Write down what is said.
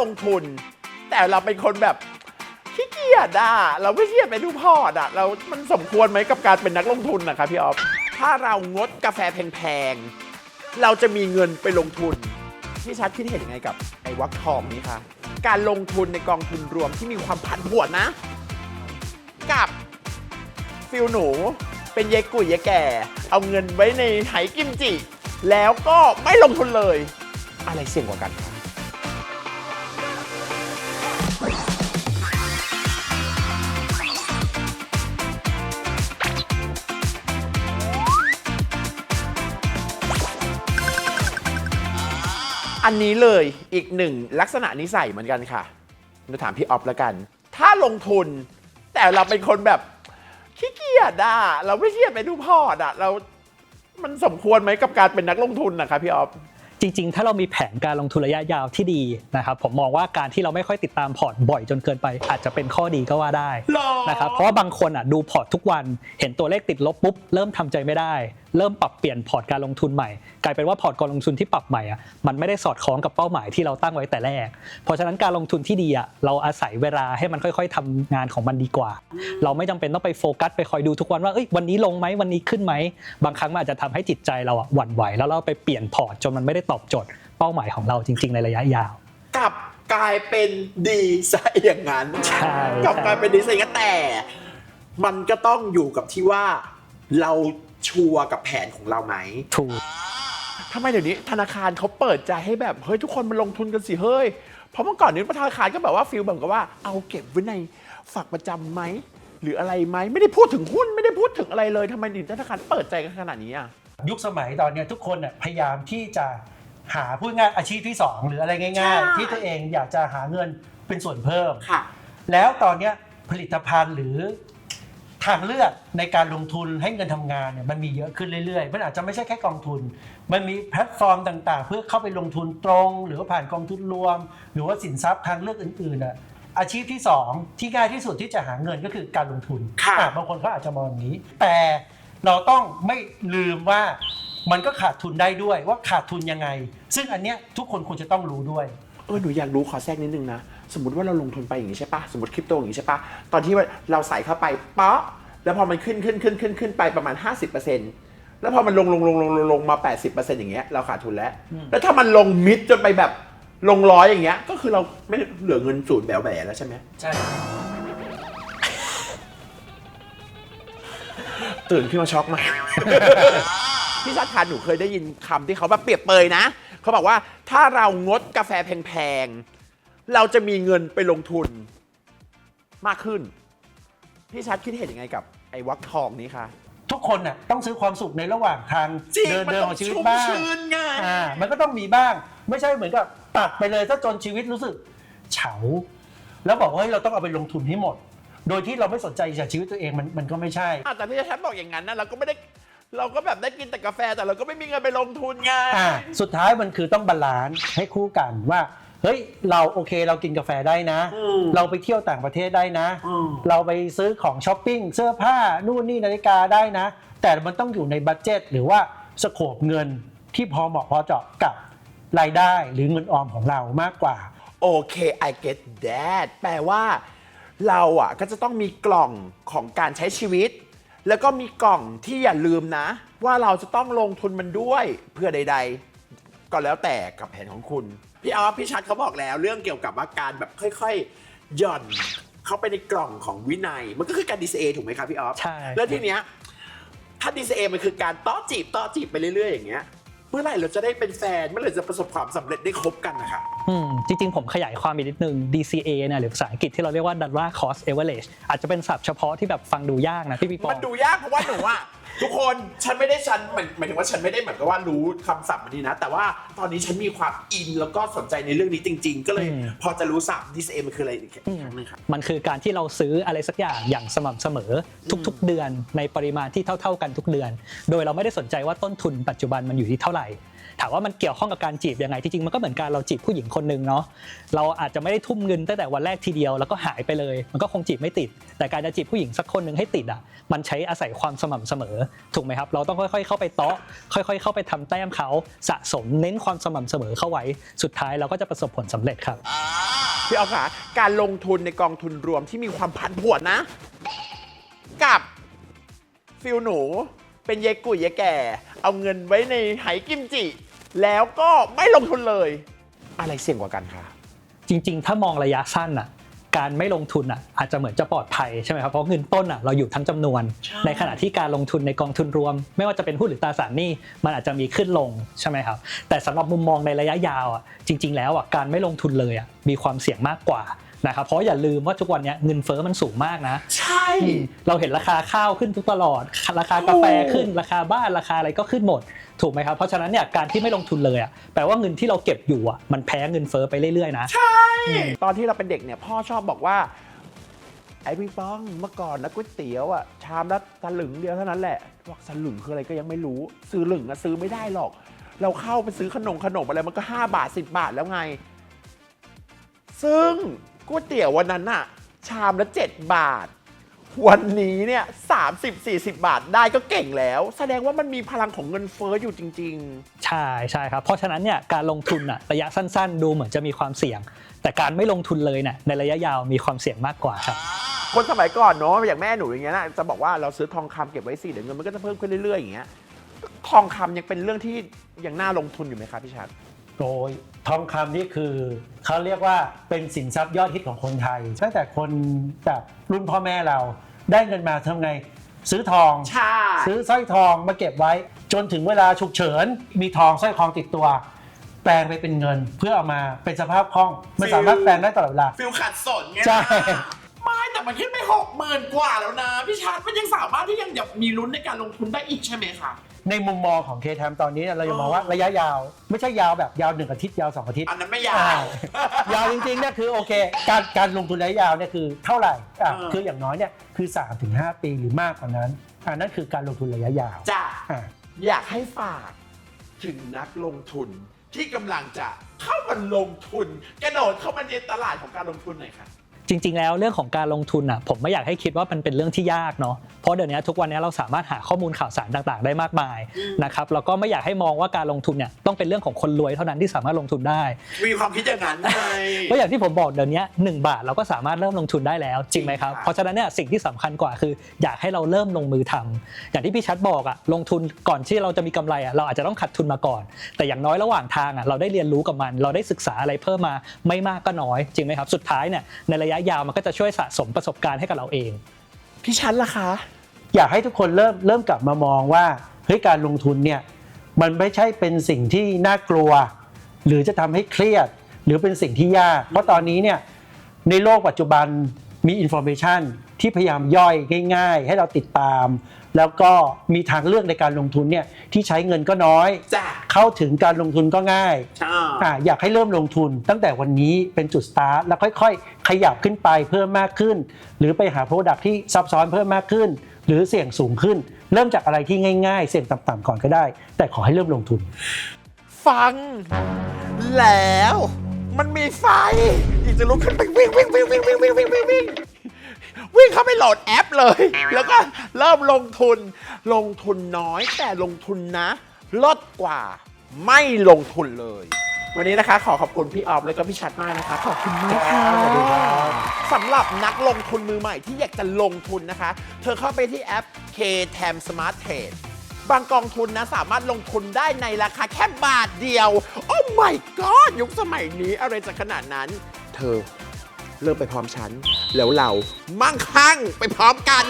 ลงทุน แต่เราเป็นคนแบบขี้เกียจอะเราไม่เกียจไปดูพอร์ตอะเรา มันสมควรไหมกับการเป็นนักลงทุนนะครับพี่ออฟถ้าเรางดกาแฟแพงๆเราจะมีเงินไปลงทุนพี่ชัดคิดเห็นยังไงกับไอ้วักทองนี้คะการลงทุนในกองทุนรวมที่มีความผันผวนนะ กับฟิลหนูเป็นยายกุยยายแก่ เอาเงินไว้ในไหกิมจิ แล้วก็ไม่ลงทุนเลย อะไรเสี่ยงกว่ากัน อันนี้เลยอีกหนึ่งลักษณะนิสัยเหมือนกันค่ะหนูถามพี่ออฟแล้วกัน ถ้าลงทุน แต่เราเป็นคนแบบขี้เกียจอะเราไม่เกียจไปดูพอร์ตอะเรา มันสมควรไหมกับการเป็นนักลงทุนนะคะพี่ออฟ จริง ๆ ถ้าเรามีแผนการลงทุนระยะยาวที่ดีนะครับผมมองว่าการที่เราไม่ค่อยติดตามพอร์ตบ่อยจนเกินไปอาจจะเป็นข้อดีก็ว่าได้หรอ นะครับเพราะว่าบางคนอะดูพอร์ตทุกวันเห็นตัวเลขติดลบปุ๊บเริ่มทำใจไม่ได้ เริ่มปรับเปลี่ยนพอร์ตการลงทุนใหม่ กลายเป็นว่าพอร์ตการลงทุนที่ปรับใหม่อะมันไม่ได้สอดคล้องกับเป้าหมายที่เราตั้งไว้แต่แรก เพราะฉะนั้นการลงทุนที่ดีอะเราอาศัยเวลาให้มันค่อย ๆทำงานของมันดีกว่า เราไม่จำเป็นต้องไปโฟกัสไปคอยดูทุกวันว่าเอ้ยวันนี้ลงไหมวันนี้ขึ้นไหมบางครั้งมันอาจจะทำให้จิตใจเราอะหวั่นไหวแล้วเราไปเปลี่ยนพอร์ตจนมันไม่ได้ตอบโจทย์เป้าหมายของเราจริง ๆ ในระยะยาวกลับกลายเป็นดีซะอย่างนั้นใช่กลับกลายเป็นดีซะอย่างนั้นแต่ มันก็ต้องอยู่กับที่ว่า เราชัวร์กับแผนของเราไหม ถูก ทำไมเดี๋ยวนี้ธนาคารเขาเปิดใจให้แบบ เฮ้ย ทุกคนมาลงทุนกันสิเฮ้ย เพราะเมื่อก่อนนี้ธนาคารก็แบบว่าฟิลแบบกับว่าเอาเก็บไว้ในฝากประจำไหม หรืออะไรไหมไม่ได้พูดถึงหุ้นไม่ได้พูดถึงอะไรเลยทำไมถึงธนาคารเปิดใจกันขนาดนี้อะ ยุคสมัยตอนเนี้ยทุกคนน่ะพยายามที่จะหาพูดง่ายอาชีพที่ 2 หรืออะไรง่ายใช่ๆที่ตัวเองอยากจะหาเงินเป็นส่วนเพิ่ม ค่ะ แล้วตอนเนี้ยผลิตภัณฑ์หรือ ทางเลือกในการลงทุนให้เงินทำงานเนี่ยมันมีเยอะขึ้นเรื่อยๆ มันอาจจะไม่ใช่แค่กองทุน มันมีแพลตฟอร์มต่างๆ เพื่อเข้าไปลงทุนตรง หรือว่าผ่านกองทุนรวม หรือว่าสินทรัพย์ทางเลือกอื่นๆอะอาชีพที่สองที่ง่ายที่สุดที่จะหาเงินก็คือการลงทุนค่ะอะบางคนเขาอาจจะมองอย่างนี้ แต่เราต้องไม่ลืมว่ามันก็ขาดทุนได้ด้วยว่าขาดทุนยังไง ซึ่งอันเนี้ยทุกคนควรจะต้องรู้ด้วยเออหนูอยากรู้ขอแทรกนิดนึงนะ สมมติว่าเราลงทุนไปอย่างนี้ใช่ปะสมมติคริปโตอย่างนี้ใช่ปะตอนที่ว่าเราใส่เข้าไปป๊ะแล้วพอมันขึ้นขึ้นขึ้นขึ้นขึ้นไปประมาณ 50%แล้วพอมันลงลงลงลงลงลงมา 80%อย่างเงี้ยเราขาดทุนแล้ว แล้วถ้ามันลงมิดจนไปแบบลงร้อยอย่างเงี้ย ก็คือเราไม่เหลือเงินศูนย์แบวแบแล้วใช่ไหมใช่ตื่นขึ้นมาช็อกมากพี่ชัดทานหนูเคยได้ยินคำที่เขาแบบเปรียบเปยนะ เขาบอกว่าถ้าเรางดกาแฟแพงๆ เราจะมีเงินไปลงทุนมากขึ้น พี่ชัดคิดเห็นยังไงกับไอ้วักทองนี้คะ ทุกคนน่ะต้องซื้อความสุขในระหว่างทางเดินมัเดินต้ของชีวิตชุ่มบ้างชื้นไง อ่ามันก็ต้องมีบ้าง ไม่ใช่เหมือนกับตัดไปเลยถ้าจนชีวิตรู้สึกเฉา แล้วบอกว่าเฮ้ยเราต้องเอาไปลงทุนให้หมด โดยที่เราไม่สนใจจากชีวิตตัวเองมันมันก็ไม่ใช่ อะแต่พี่ชัดบอกอย่างนั้นนะเราก็ไม่ได้เราก็แบบได้กินแต่กาแฟแต่เราก็ไม่มีเงินไปลงทุนไง อ่าสุดท้ายมันคือต้องบาลานซ์ให้คู่กันว่า เฮ้ยเราโอเคเรากินกาแฟได้นะ อืม เราไปเที่ยวต่างประเทศได้นะ อืม เราไปซื้อของช้อปปิ้งเสื้อผ้านู่นนี่นาฬิกาได้นะ แต่มันต้องอยู่ในบัตเจ็ตหรือว่าสโคปเงินที่พอเหมาะพอเจาะกับรายได้หรือเงินออมของเรามากกว่า โอเค I get that แปลว่า เราอะก็จะต้องมีกล่องของการใช้ชีวิต แล้วก็มีกล่องที่อย่าลืมนะ ว่าเราจะต้องลงทุนมันด้วยเพื่อใด ๆ ก็แล้วแต่กับแผนของคุณ พี่ออฟพี่ชัดเขาบอกแล้วเรื่องเกี่ยวกับว่าการแบบค่อยๆหย่อนเข้าไปในกล่องของวินัย มันก็คือการ DCA ถูกไหมครับพี่ออฟใช่ แล้วทีเนี้ยถ้า DCA มันคือการต้อจีบต้อจีบไปเรื่อยๆอย่างเงี้ย เมื่อไหร่เราจะได้เป็นแฟนเมื่อไหร่จะประสบความสำเร็จได้คบกันนะคะอืม จริงๆ ผมขยายความอีกนิดนึง DCA เนี่ยหรือภาษาอังกฤษที่เราเรียกว่า Dollar Cost Average อาจจะเป็นศัพท์เฉพาะที่แบบฟังดูยากนะพี่ปีปอมันดูยากเพราะว่าหนูอะทุกคนฉันไม่ได้ฉันหมายหมายถึงว่าฉันไม่ได้เหมือนกับว่ารู้คำศัพท์มันนี้นะ แต่ว่าตอนนี้ฉันมีความอินแล้วก็สนใจในเรื่องนี้จริง ๆ ก็เลยอืมพอจะรู้ศัพท์ DCA มันคืออะไรอีกครั้งหนึงครับ มันคือการที่เราซื้ออะไรสักอย่างอย่างสม่ำเสมอทุกๆ เดือนในปริมาณที่เท่า ๆกันทุกเดือน โดยเราไม่ได้สนใจว่าต้นทุนปัจจุบันมันอยู่ที่เท่าไหร่ ถามว่ามันเกี่ยวข้องกับการจีบยังไงที่จริงมันก็เหมือนการเราจีบผู้หญิงคนหนึ่งเนาะเราอาจจะไม่ได้ทุ่มเงินตั้งแต่วันแรกทีเดียวแล้วก็หายไปเลย มันก็คงจีบไม่ติด แต่การจะจีบผู้หญิงสักคนหนึ่งให้ติดอะมันใช้อาศัยความสม่ำเสมอถูกไหมครับ เราต้องค่อยๆ เข้าไปเตาะค่อย ๆ เข้าไปทำแต้มเขาสะสมเน้นความสม่ำเสมอเข้าไว้สุดท้ายเราก็จะประสบผลสำเร็จครับพี่ออฟค่ะการลงทุนในกองทุนรวมที่มีความผันผวนนะ กับฟิลหนูเป็นเยกุยเยแก่ เอาเงินไว้ในไหกิมจิ แล้วก็ไม่ลงทุนเลย อะไรเสี่ยงกว่ากันคะจริง ๆ ถ้ามองระยะสั้นอะการไม่ลงทุนอะอาจจะเหมือนจะปลอดภัยใช่ไหมครับเพราะเงินต้นอะเราอยู่ทั้งจำนวนใช่ในขณะที่การลงทุนในกองทุนรวม ไม่ว่าจะเป็นหุ้นหรือตราสารหนี้มันอาจจะมีขึ้นลงใช่ไหมครับแต่สำหรับมุมมองในระยะยาวอะจริง ๆ แล้วอะการไม่ลงทุนเลยอะมีความเสี่ยงมากกว่านะครับเพราะอย่าลืมว่าทุกวันเนี้ยเงินเฟ้อมันสูงมากนะ ใช่ เราเห็นราคาข้าวขึ้นทุกตลอด ราคากาแฟขึ้นราคาบ้านราคาอะไรก็ขึ้นหมด ถูกไหมครับ เพราะฉะนั้นเนี่ยการที่ไม่ลงทุนเลยอะแปลว่าเงินที่เราเก็บอยู่อะมันแพ้เงินเฟ้อไปเรื่อยๆนะ ใช่ ตอนที่เราเป็นเด็กเนี่ยพ่อชอบบอกว่า ไอ้พี่ป้องเมื่อก่อนนะก๋วยเตี๋ยวอะชามละสลึงเดียวเท่านั้นแหละบอกสลึงคืออะไรก็ยังไม่รู้ ซื้อหลึงอะซื้อไม่ได้หรอก เราเข้าไปซื้อขนมขนมอะไรมันก็ 5 บาท 10 บาทแล้วไง ซึ่งก๋วยเตี๋ยววันนั้นน่ะชามละ 7 บาท วันนี้เนี่ย30 40บาทได้ก็เก่งแล้ว แสดงว่ามันมีพลังของเงินเฟ้ออยู่จริง ๆ ใช่ใช่ครับ เพราะฉะนั้นเนี่ยการลงทุนอะระยะสั้นๆ ดูเหมือนจะมีความเสี่ยง แต่การไม่ลงทุนเลยเนี่ยในระยะยาวมีความเสี่ยงมากกว่าครับคนสมัยก่อนเนาะอย่างแม่หนูอย่างเงี้ยนะจะบอกว่าเราซื้อทองคำเก็บไว้สิเดี๋ยวเงินมันก็จะเพิ่มขึ้นเรื่อยๆอย่างเงี้ยทองคำยังเป็นเรื่องที่ยังน่าลงทุนอยู่ไหมครับพี่ชัด โดยทองคำนี่คือเขาเรียกว่าเป็นสินทรัพย์ยอดฮิตของคนไทยตั้งแต่คนแบบรุ่นพ่อแม่เรา ได้เงินมาทำไง ซื้อทอง ใช่ ซื้อสร้อยทองมาเก็บไว้ จนถึงเวลาฉุกเฉิน มีทองสร้อยทองติดตัว แปลงไปเป็นเงินเพื่อเอามาเป็นสภาพคล่อง มันสามารถแปลงได้ตลอดเวลา ฟิลขัดสนไงใช่ ไม่แต่มันขึ้นไปหกหมื่นกว่าแล้วนะ พี่ชัดมันยังสามารถที่ยังแบบมีลุ้นในการลงทุนได้อีกใช่ไหมคะ ในมุมมองของเคทมตอนนี้เนี่ยเราจะมองว่าระยะยาว ไม่ใช่ยาวแบบยาวหนึ่งอาทิตย์ยาวสองอาทิตย์ อันนั้นไม่ยาอ่าว ยาวจริงๆเนี่ยคือโอเค การการลงทุนระยะยาวเนี่ยคือเท่าไหร่อะเออ คืออย่างน้อยเนี่ยคือ3-5ถึงปีหรือมากกว่านั้นอันนั้นคือการลงทุนระยะยาวจ้ะอะ อยากให้ฝากถึงนักลงทุนที่กำลังจะเข้ามาลงทุน กระโดดเข้ามาในตลาดของการลงทุนหน่อยค่ะ จริง ๆ แล้วเรื่องของการลงทุนอะผมไม่อยากให้คิดว่ามันเป็นเรื่องที่ยากเนาะเพราะเดี๋ยวนี้ทุกวันนี้เราสามารถหาข้อมูลข่าวสารต่างๆ ได้มากมายอืมนะครับแล้วก็ไม่อยากให้มองว่าการลงทุนเนี่ยต้องเป็นเรื่องของคนรวยเท่านั้นที่สามารถลงทุนได้ มีความคิดอย่างนั้นไงก็อย่างที่ผมบอกเดี๋ยวนี้1บาทเราก็สามารถเริ่มลงทุนได้แล้วจริงไหมครับจริงค่ะเพราะฉะนั้นเนี่ยสิ่งที่สำคัญกว่าคือ อยากให้เราเริ่มลงมือทำอย่างที่พี่ชัดบอกอะลงทุนก่อนที่เราจะมีกำไรอะเราอาจจะต้องขาดทุนมาก่อน แต่อย่างน้อยระหว่างทางอะเราได้เรียนรู้กับมัน เราได้ศึกษาอะไรเพิ่มมาไม่มากก็น้อยจริงไหมครับสุดท้ายเนี่ยในระยะยาวมันก็จะช่วยสะสมประสบการณ์ให้กับเราเองพี่ชัดล่ะคะ อยากให้ทุกคนเริ่มเริ่มกลับมามองว่าเฮ้ยการลงทุนเนี่ยมันไม่ใช่เป็นสิ่งที่น่ากลัว หรือจะทำให้เครียด หรือเป็นสิ่งที่ยาก เพราะตอนนี้เนี่ยในโลกปัจจุบันมีอินโฟ a t ชัน ที่พยายามย่อยง่าย ๆ ให้เราติดตาม แล้วก็มีทางเลือกในการลงทุนเนี่ยที่ใช้เงินก็น้อย จ้ะเข้าถึงการลงทุนก็ง่ายใช่อะอยากให้เริ่มลงทุน ตั้งแต่วันนี้เป็นจุดสตาร์ทแล้วค่อยๆ ขยับขึ้นไปเพิ่มมากขึ้น หรือไปหาโปรดักที่ซับซ้อนเพิ่มมากขึ้น หรือเสี่ยงสูงขึ้น เริ่มจากอะไรที่ง่าย ๆ เสี่ยงต่ำๆก่อนก็ได้ แต่ขอให้เริ่มลงทุน ฟัง แล้ว มันมีไฟอีกจะลุกขึ้นไปวิ่งวิ่งวิ่งวิ่งวิ่งวิ่งวิ่งวิ่งวิ่ง วิ่งเข้าไปโหลดแอปเลย แล้วก็เริ่มลงทุน ลงทุนน้อยแต่ลงทุนนะลดกว่าไม่ลงทุนเลย วันนี้นะคะ ขอขอบคุณพี่ออฟและก็พี่ชัดมากนะคะ ขอบคุณมากค่ะสวัสดีครับสำหรับนักลงทุนมือใหม่ที่อยากจะลงทุนนะคะ เธอเข้าไปที่แอป KTM Smart Trade บางกองทุนนะสามารถลงทุนได้ในราคาแค่บาทเดียว โอ้ my god ยุคสมัยนี้อะไรจะขนาดนั้น เธอ เริ่มไปพร้อมฉัน แล้วเรามั่งคั่งไปพร้อมกัน